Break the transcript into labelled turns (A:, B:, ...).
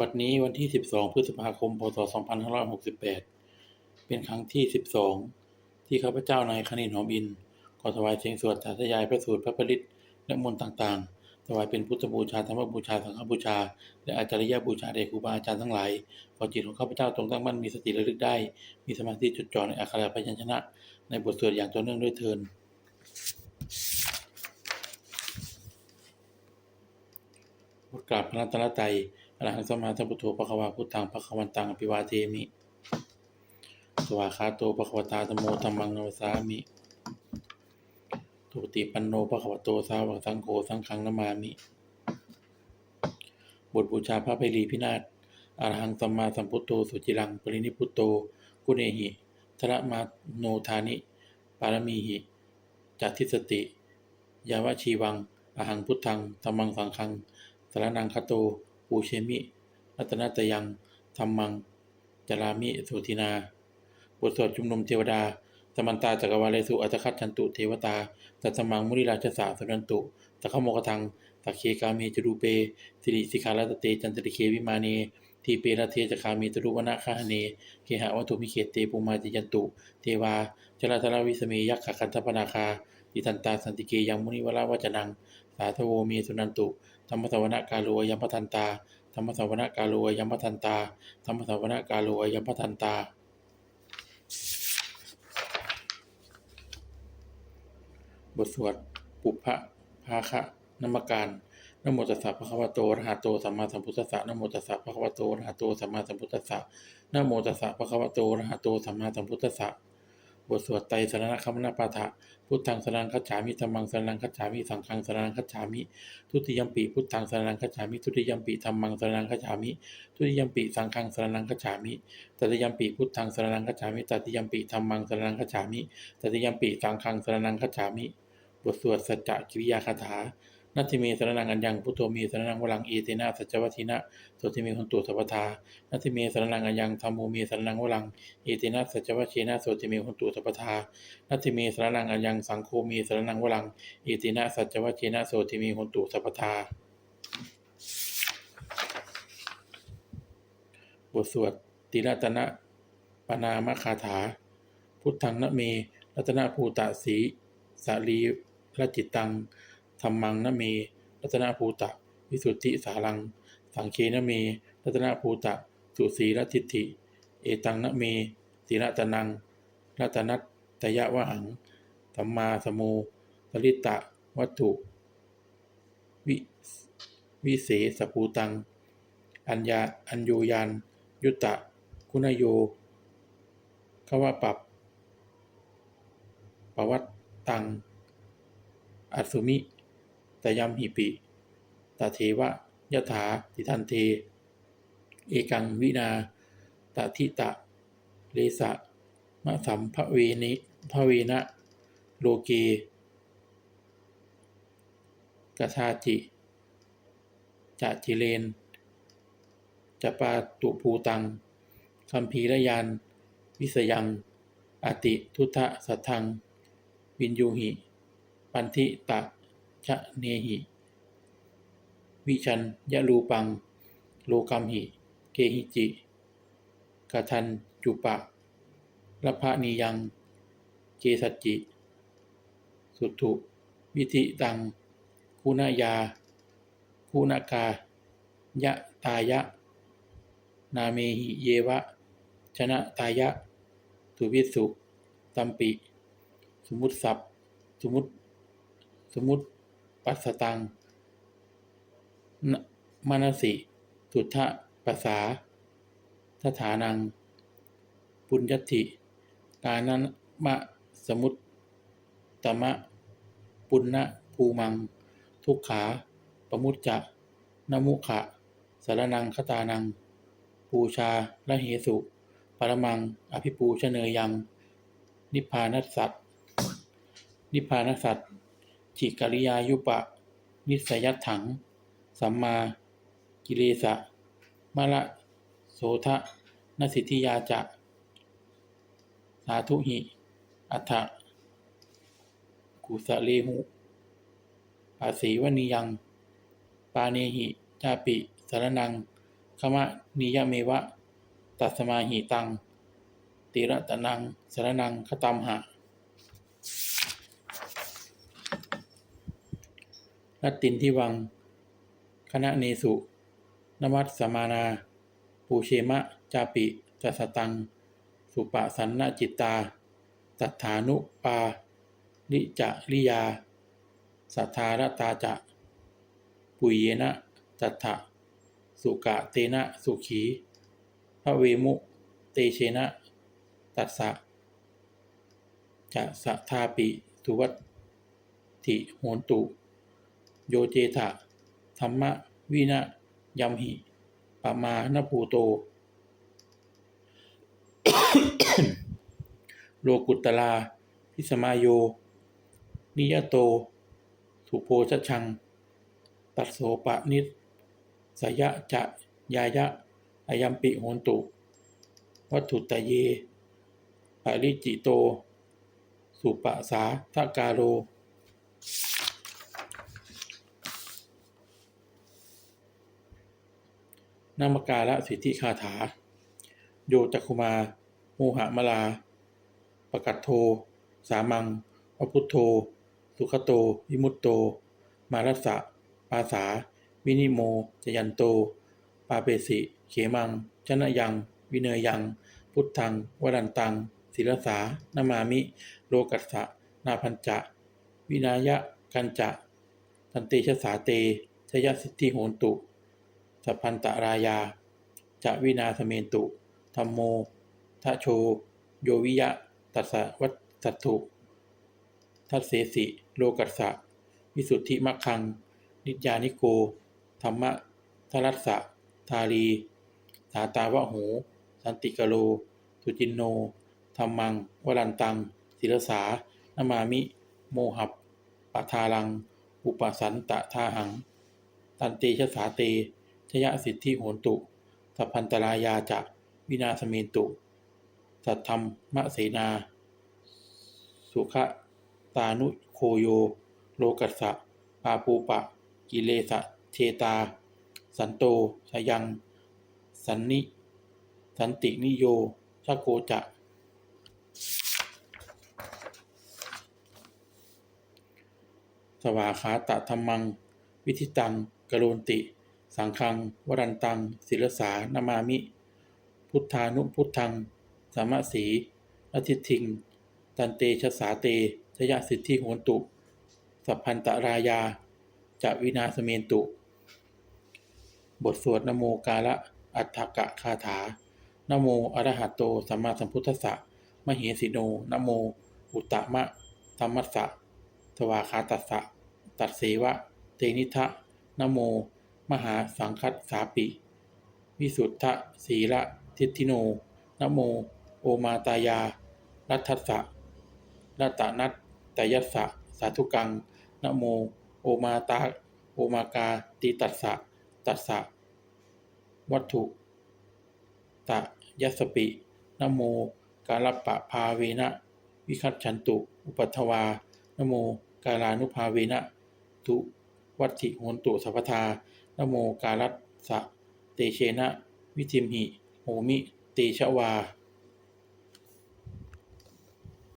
A: บัดนี้วันที่ 12 พฤษภาคม พศ 2568 เป็นครั้งที่ 12 ที่ข้าพเจ้านายคณินหอมอินขอถวายเสียงสวดสาธยายพระสูตรพระผลิตและมนต์ต่างๆ ถวายเป็นพุทธบูชาธรรมบูชา สังฆบูชา และอาจารยบูชาแด่ครูบาอาจารย์ทั้งหลาย ขอจิตของข้าพเจ้าจงตั้งมั่นมีสติระลึกได้ มีสมาธิจดจ่อในอักขระพยัญชนะ ในบทสวดอย่างต่อเนื่องด้วยเทินบทกราบพระรัตนตรัย อรหังสัมมาสัมพุทโธปะคะวาพุทธังปะคะวันตังอภิวาเทมิ สวาคาโตปะคะวตาธมโมธัมมังนัมสามิตุปฏิปันโนปะคะวโตสาวกสังโฆสังฆังนามามิ บทบูชาพระไพรีพินาศอรหังสัมมาสัมพุทโธสุจิรังปรินิพุตโตกุเนหิทระมาโนทานิ ปารมีหิจัตทิสติ ยาวชีวัง อหังพุทธังธัมมังสังฆังสารนังคโต ปูเชมิ รัตนตยังธรรมัง จรามิสุทินา บทสวดชุมนุมเทวดาสมันตาจักรวาเลสุอัตคัตชันตุเทวตาตัสมังมุนิราชสาสนันตุสักขโมกทังสักเคกาเมจรูเปสิริสิกขาลตเตจันตริเควิมาเนทีเปรเทจคามีตรุวนาคาหเนเคหะวัตถุมิเขตเตปุมาจิยันตุ เทวาจราธราวิสเมยักขะคันธปนาคาดิทันตาสันติเกยังมุนิวราวจนัง สาธโวเมสุนันตุ ธรรมสวนกาโลยัมปทันตาธรรมสวนกาโลยัมปทันตาธรรมสวนกาโลยัมปทันตาบทสวดปุพพะภาคะนมการนโมตัสสะภะคะวะโตรหะโตสัมมาสัมพุทธัสสะนโมตัสสะภะคะวะโตรหะโตสัมมาสัมพุทธัสสะนโมตัสสะภะคะวะโตรหะโตสัมมาสัมพุทธัสสะ บทสวดไตรสรณคัมนปาฐะพุทธังสรณังคัจฉามิธัมมังสรณังคัจฉามิสังฆังสรณังคัจฉามิ ทุติยมปีพุทธังสรณังคัจฉามิทุติยมปีธัมมังสรณังคัจฉามิ ทุติยมปีสังฆังสรณังคัจฉามิตติยมปีพุทธังสรณังคัจฉามิตติยมปีธัมมังสรณังคัจฉามิตติยมปีสังฆังสรณังคัจฉามิ บทสวดสัจจกิริยาคาถา นัตถิเมสรนังอัญญังพุทโธเมสรนังวรังเอเตนะสัจวัตินะโสติเมหุนตุสัพพทานัตถิเมสรนังอัญญังธรรมโมเมสรนังวรังเอเตนะสัจวัตเชนะโสติเมหุนตุสัพพทานัตถิเมสรนังอัญญังสังโฆเมสรนังวรังเอเตนะสัจวัตเชนะโสติเมหุนตุสัพพทาบทสวดติรัตนะปนามคาถา พุทธังนเม รัตนภูตะสีสาลีรจิตตัง ธรรมังนเม รัตนภูตะ วิสุทธิสารัง สังเคนเม รัตนภูตะ สุสีรทิฏฐิ เอตังนเมสีรัตนัง รัตนัตตยะวะหังสัมมาสโมปริตตะ วัตถุ วิวิเศษภูตัง อัญญา อัญโยยาน ยุตตะคุณโยขวะปับปวัตตัง อัสสุมิ ตยัมหิปิตาเทวะยถาติทันเท เอกังวินาตทิตะเลสะมะสัมภเวนิภเวนะโลเกกชาจิจะจิเลนจะปาตุภูตังคัมภีระยานวิสยังอติทุทะสัทธัง วินยูหิ ปันทิตะะเนหิ วิชันยะรูปัง โลกัมหิ เกหิจิกทันจุปะรัพะนียังเจสัจจิ สุถุวิธิตัง คุณายา คุณากา ยะตายะ นาเมหิเยวะ ชนะตายะ สุวิสุตัมปิ สมุติสัพสมุติสมุติ ปัสตัง มานสิ สุทธะปัสสาสถานัง ปุญญติกานันมะสมุตตมะ ปุณณภูมัง ทุกขาปมุจจะนมุขะสารนังคตานัง ปูชาละเหสุ ปรมัง อภิปูชเนยยัง นิพพานัสสัตนิพพานัสสัต จิกริยายุปะ นิสยัตถัง สัมมา กิเลสะมะละโสทะนสิทธิยาจะ สาธุหิ อัฏฐกุสะเลหุปาสีวนิยัง ปาเนหิจาปิสารนังขมะนิยเมวะ ตัสมาหิตัง ติระตะนังสารนังคตัมหะ รัตตินที่วัง คณะเนสุนมัสสมานา ปูเชมะ จาปิจัสตัง สุปะสันนจิตตา ตัฐานุปา ลิจะลิยา สัทธารตาจะ ปุยเยนะจัตถะสุกะเตนะสุขีพระเวมุ เตเชนะ ตัสสะจะสะทาปิ สุวัตถิโหนตุ โยเจทะธรรมวินะยัมหิปะมานภูโต โลกุตตลา พิสมาโย นิยโต สุโพชชัง ตัสโสปะนิสสยะจะยายะอายัมปิโหนตุ วัตถุตะเยปาริจิโต สุปะสาทกาโร นามการะสิทธิคาถา โยจักคุมา โมหะมลาปกัตโท สามังวพุทโธ สุขโต วิมุตโต มารัสสะปาสา วินิโม จยันโต ปาเปสิ เขมัง ชนะยัง วิเนยยัง พุทธัง วรันตังศิลสานามามิ โลกัสสะ นาพันจะ วินายะ กันจะ ตันเตชะสาเตชยสิทธิโหนตุ สัพพันตรายา จะวินาสเมนตุธรรมโมทะโช โยวิยะ ตัสสะวัตสัตถุทัสเสสิ โลกัสสะ วิสุทธิมัคคัง นิจยานิโก ธรรมะทรัสสะ ทารีสาตาวะโห สันติกโล สุจินโน ธรรมัง วรันตัง ศิลสานามามิ โมหับปะทาลัง อุปสันตะทาหัง ตันเตชะสาเต ชยสิทธิโหนตุ สัพพันตรายาจะวินาสเมนตุ สัทธรรมะเสนา สุขตานุโคโย โลกัสสะปาปูปะ กิเลสะเชตา สันโตสยัง สันนิ สันตินิโยชะโกจะสวาขาตะธรรมัง วิธิตังกโรนติ สังคัง วรันตังศิลสานามามิ พุทธานุพุทธัง สามะสีอทิทิง ตันเตชะสาเตชยสิทธิโหนตุ สัพพันตรายาจะวินาสเมนตุ บทสวดนโมกาละอัฏฐกะคาถานโมอระหะโตสัมมาสัมพุทธัสสะมเหสิโนนโม อุตตมะธรรมัสสะทวาคาตัสสะ ตัดเสวะ เตนิทะนโม มหาสังคัสสาปิ วิสุทธะสีละทิฏฐิโนนโม โอมาตายา รัตทัสะรัตนัตตยัสสะสาธุกังนโม โอมาตา โอมากาติตัสสะ ตัสสะ วัตถุตะยัสปินโม กาลปะภาเวนะ วิคัตฉันตุ อุปัทวานโม กาลานุภาเวนะทุวัตถิโหนตุสัพพทา นโมกาลัสสะเตเชนะ วิจิมหิโหมิ เตชะวา